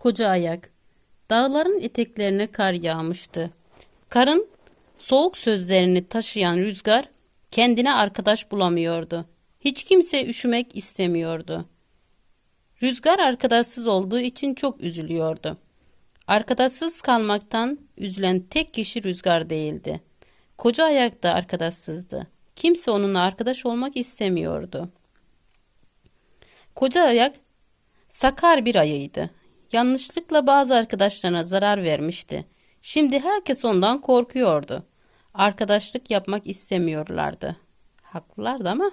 Koca ayak. Dağların eteklerine kar yağmıştı. Karın soğuk sözlerini taşıyan rüzgar kendine arkadaş bulamıyordu. Hiç kimse üşümek istemiyordu. Rüzgar arkadaşsız olduğu için çok üzülüyordu. Arkadaşsız kalmaktan üzülen tek kişi rüzgar değildi. Koca ayak da arkadaşsızdı. Kimse onunla arkadaş olmak istemiyordu. Koca ayak sakar bir ayıydı. Yanlışlıkla bazı arkadaşlarına zarar vermişti. Şimdi herkes ondan korkuyordu. Arkadaşlık yapmak istemiyorlardı. Haklılardı ama.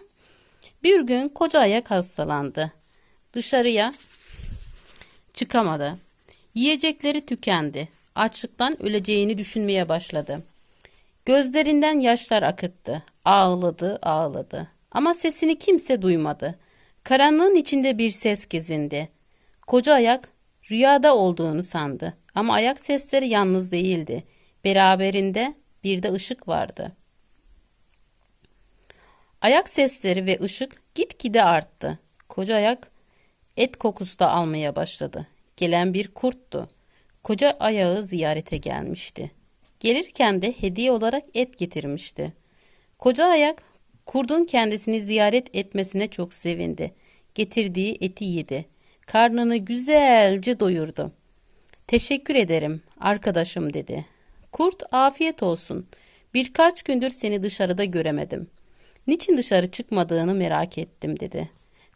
Bir gün koca ayak hastalandı. Dışarıya çıkamadı. Yiyecekleri tükendi. Açlıktan öleceğini düşünmeye başladı. Gözlerinden yaşlar akıttı. Ağladı, ağladı. Ama sesini kimse duymadı. Karanlığın içinde bir ses gezindi. Koca ayak rüyada olduğunu sandı. Ama ayak sesleri yalnız değildi. Beraberinde bir de ışık vardı. Ayak sesleri ve ışık gitgide arttı. Koca ayak et kokusu da almaya başladı. Gelen bir kurttu. Koca ayağı ziyarete gelmişti. Gelirken de hediye olarak et getirmişti. Koca ayak kurdun kendisini ziyaret etmesine çok sevindi. Getirdiği eti yedi. Karnını güzelce doyurdu. Teşekkür ederim arkadaşım dedi. Kurt afiyet olsun. Birkaç gündür seni dışarıda göremedim. Niçin dışarı çıkmadığını merak ettim dedi.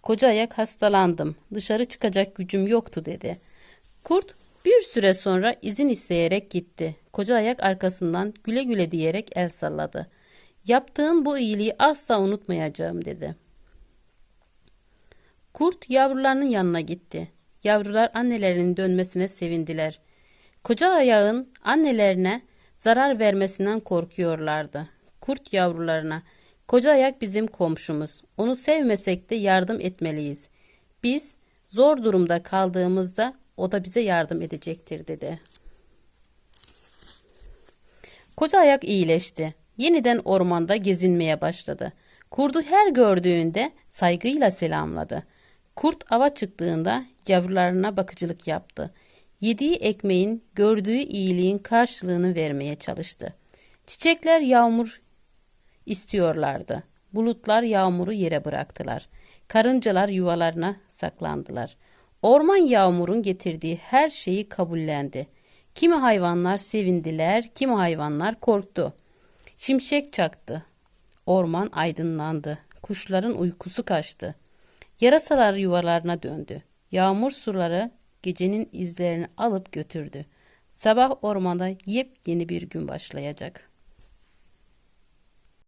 Koca ayak hastalandım. Dışarı çıkacak gücüm yoktu dedi. Kurt bir süre sonra izin isteyerek gitti. Koca ayak arkasından güle güle diyerek el salladı. Yaptığın bu iyiliği asla unutmayacağım dedi. Kurt yavrularının yanına gitti. Yavrular annelerinin dönmesine sevindiler. Koca ayağın annelerine zarar vermesinden korkuyorlardı. Kurt yavrularına, koca ayak bizim komşumuz. Onu sevmesek de yardım etmeliyiz. Biz zor durumda kaldığımızda o da bize yardım edecektir dedi. Koca ayak iyileşti. Yeniden ormanda gezinmeye başladı. Kurdu her gördüğünde saygıyla selamladı. Kurt ava çıktığında yavrularına bakıcılık yaptı. Yediği ekmeğin, gördüğü iyiliğin karşılığını vermeye çalıştı. Çiçekler yağmur istiyorlardı. Bulutlar yağmuru yere bıraktılar. Karıncalar yuvalarına saklandılar. Orman yağmurun getirdiği her şeyi kabullendi. Kimi hayvanlar sevindiler, kimi hayvanlar korktu. Şimşek çaktı. Orman aydınlandı. Kuşların uykusu kaçtı. Yarasalar yuvalarına döndü. Yağmur suları gecenin izlerini alıp götürdü. Sabah ormanda yepyeni bir gün başlayacak.